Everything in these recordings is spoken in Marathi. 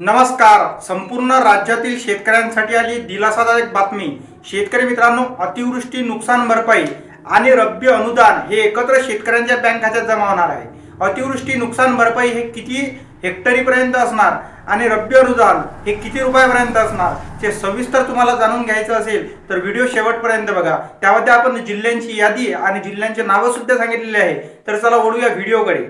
नमस्कार. संपूर्ण राज्यातील शेतकऱ्यांसाठी आली दिलासादायक बातमी. शेतकरी मित्रांनो अतिवृष्टी नुकसान भरपाई आणि रब्बी अनुदान हे एकत्र शेतकऱ्यांच्या बँक खात्यात जमा होणार आहे. अतिवृष्टी नुकसान भरपाई हे किती हेक्टरीपर्यंत असणार आणि रब्बी अनुदान हे किती रुपयापर्यंत असणार ते सविस्तर तुम्हाला जाणून घ्यायचं असेल तर व्हिडिओ शेवटपर्यंत बघा. त्यामध्ये आपण जिल्ह्यांची यादी आणि जिल्ह्यांची नावं सुद्धा सांगितलेली आहे. तर चला ओढूया व्हिडिओकडे.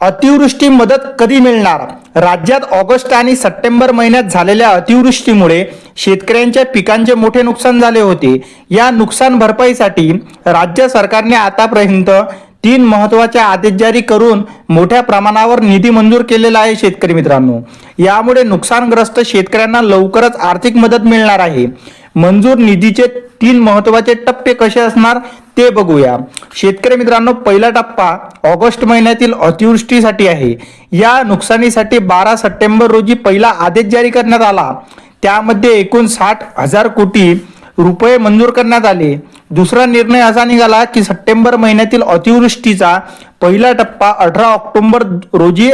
अतिवृष्टी मदत कधी मिळणार? राज्यात ऑगस्ट आणि सप्टेंबर महिन्यात झालेल्या अतिवृष्टीमुळे शेतकऱ्यांच्या पिकांचे मोठे नुकसान झाले होते. या नुकसान भरपाईसाठी राज्य सरकारने आतापर्यंत तीन महत्त्वाचे आदेश जारी करून मोठ्या प्रमाणावर निधी मंजूर केलेला आहे शेतकरी मित्रांनो. यामुळे नुकसानग्रस्त शेतकऱ्यांना लवकरच आर्थिक मदत मिळणार आहे. मंजूर निधीचे तीन महत्त्वाचे टप्पे कसे असणार ते बघूया. शेतकरी मित्रांनो पहिला टप्पा ऑगस्ट महिन्यातील अतिवृष्टीसाठी आहे. या नुकसानीसाठी बारा सप्टेंबर रोजी पहिला आदेश जारी करण्यात आला. त्यामध्ये एकूण साठ हजार कोटी रुपये मंजूर करण्यात आले. दुसरा निर्णय असा निघाला की सप्टेंबर महिन्यातील अतिवृष्टीचा पहिला टप्पा अठरा ऑक्टोबर रोजी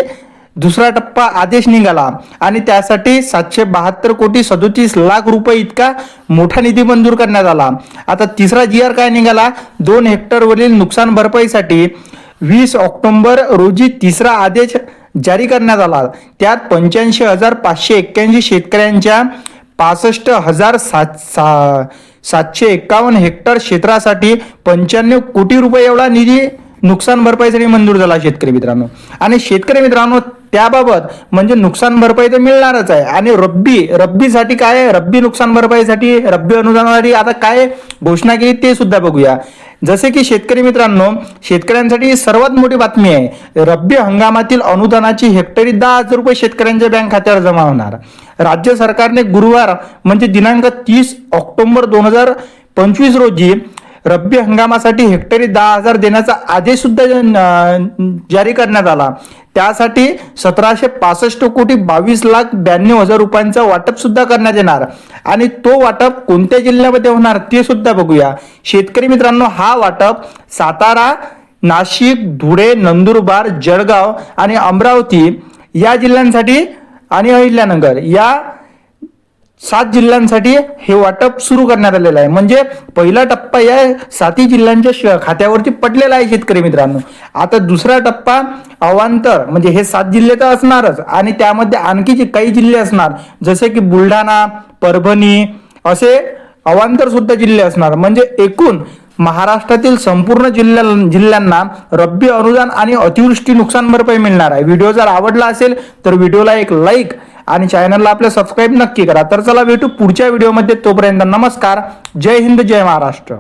दुसरा टप्पा आदेश निघाला. आणि त्यासाठी सातशे बहात्तर कोटी सदोतीस लाख रुपये इतका मोठा निधी मंजूर करण्यात आला. आता तिसरा जी आर काय निघाला? दोन हेक्टरवरील नुकसान भरपाईसाठी वीस ऑक्टोबर रोजी तिसरा आदेश जारी करण्यात आला. त्यात पंच्याऐंशी हजार पाचशे एक्क्याऐंशी शेतकऱ्यांच्या पासष्ट हजार सात सा सातशे एक्कावन्न हेक्टर क्षेत्रासाठी पंच्याण्णव कोटी रुपये एवढा निधी नुकसान भरपाईसाठी मंजूर झाला शेतकरी मित्रांनो. आणि शेतकरी मित्रांनो त्याबाबत म्हणजे नुकसान भरपाई तर मिळणारच आहे. आणि रब्बी रब्बीसाठी काय आहे? रब्बी नुकसान भरपाईसाठी रब्बी अनुदानासाठी आता काय घोषणा केली ते सुद्धा बघूया. जसे की शेतकरी मित्रांनो शेतकऱ्यांसाठी सर्वात मोठी बातमी आहे रब्बी हंगामातील अनुदानाची हेक्टरी दहा हजार रुपये शेतकऱ्यांच्या बँक खात्यावर जमा होणार. राज्य सरकारने गुरुवार म्हणजे दिनांक तीस ऑक्टोबर दोन हजार पंचवीस रोजी रब्बी हंगामासाठी हेक्टरी दहा हजार देण्याचा आदेश सुद्धा जारी करण्यात आला. त्यासाठी सतराशे पासष्ट कोटी बावीस लाख ब्याण्णव हजार रुपयांचा वाटप सुद्धा करण्यात येणार. आणि तो वाटप कोणत्या जिल्ह्यामध्ये होणार ते सुद्धा बघूया. शेतकरी मित्रांनो हा वाटप सातारा नाशिक धुळे नंदुरबार जळगाव आणि अमरावती या जिल्ह्यांसाठी आणि अहिल्यानगर या सात जिल्ह्यांसाठी हे वाटप सुरू करण्यात आलेलं आहे. म्हणजे पहिला टप्पा या सातही जिल्ह्यांच्या खात्यावरती पडलेला आहे शेतकरी मित्रांनो. आता दुसरा टप्पा अवांतर म्हणजे हे सात जिल्हे तर असणारच. आणि त्यामध्ये आणखी जे काही जिल्हे असणार जसे की बुलढाणा परभणी असे अवांतर सुद्धा जिल्हे असणार. म्हणजे एकूण महाराष्ट्रातील संपूर्ण जिल्ह्या जिल्ह्यांना रब्बी अनुदान आणि अतिवृष्टी नुकसान भरपाई मिळणार आहे. व्हिडिओ जर आवडला असेल तर व्हिडिओला एक लाईक आणि चॅनलला आपल्या सबस्क्राईब नक्की करा. तर चला भेटू पुढच्या व्हिडिओमध्ये तोपर्यंत नमस्कार. जय हिंद जय महाराष्ट्र.